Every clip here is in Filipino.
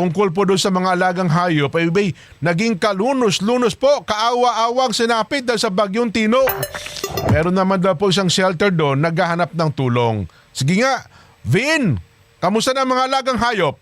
tungkol po doon sa mga alagang hayop ay bay, naging kalunos-lunos po, kaawa-awang sinapit dahil sa bagyong Tino. Meron naman daw po isang shelter doon, naghahanap ng tulong. Sige nga, Vin, kamusta na mga alagang hayop?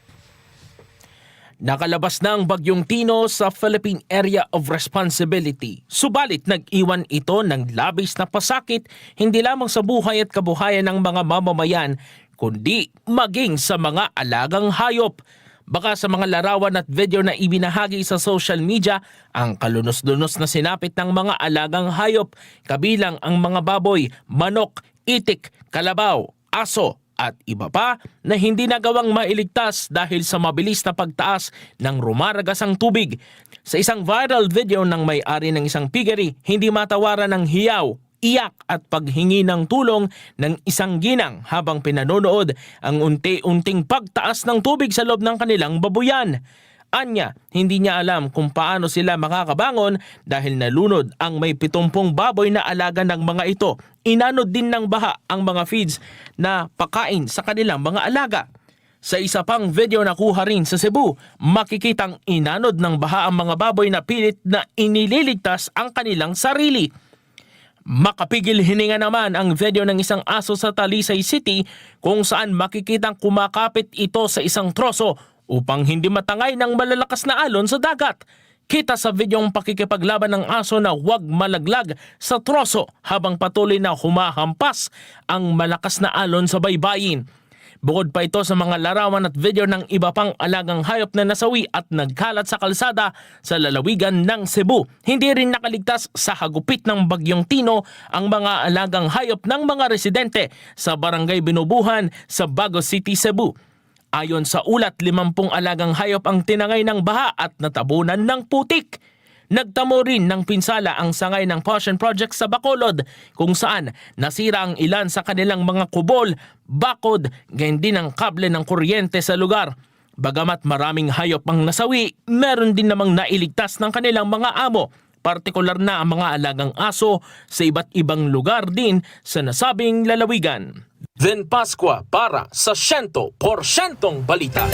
Nakalabas na ang bagyong Tino sa Philippine Area of Responsibility. Subalit nag-iwan ito ng labis na pasakit hindi lamang sa buhay at kabuhayan ng mga mamamayan, kundi maging sa mga alagang hayop. Baka sa mga larawan at video na ibinahagi sa social media, ang kalunos-lunos na sinapit ng mga alagang hayop, kabilang ang mga baboy, manok, itik, kalabaw, aso, at iba pa na hindi nagawang mailigtas dahil sa mabilis na pagtaas ng rumaragas ang tubig. Sa isang viral video ng may-ari ng isang piggery, hindi matawaran ng hiyaw, iyak at paghingi ng tulong ng isang ginang habang pinanonood ang unti-unting pagtaas ng tubig sa loob ng kanilang babuyan. Anya, hindi niya alam kung paano sila makakabangon dahil nalunod ang may pitumpong baboy na alaga ng mga ito. Inanod din ng baha ang mga feeds na pakain sa kanilang mga alaga. Sa isa pang video na kuha rin sa Cebu, makikitang inanod ng baha ang mga baboy na pilit na inililigtas ang kanilang sarili. Makapigil hininga naman ang video ng isang aso sa Talisay City kung saan makikitang kumakapit ito sa isang troso upang hindi matangay ng malalakas na alon sa dagat. Kita sa videong pakikipaglaban ng aso na huwag malaglag sa troso habang patuloy na humahampas ang malakas na alon sa baybayin. Bukod pa ito sa mga larawan at video ng iba pang alagang hayop na nasawi at nagkalat sa kalsada sa lalawigan ng Cebu. Hindi rin nakaligtas sa hagupit ng bagyong Tino ang mga alagang hayop ng mga residente sa barangay Binubuhan sa Bago City, Cebu. Ayon sa ulat, 50 alagang hayop ang tinangay ng baha at natabunan ng putik. Nagtamo rin ng pinsala ang sangay ng Passion Project sa Bacolod kung saan nasira ang ilan sa kanilang mga kubol, bakod, gayon din ang kable ng kuryente sa lugar. Bagamat maraming hayop ang nasawi, meron din namang nailigtas ng kanilang mga amo, partikular na ang mga alagang aso sa iba't ibang lugar din sa nasabing lalawigan. Then Pasqua para sa 100% balita.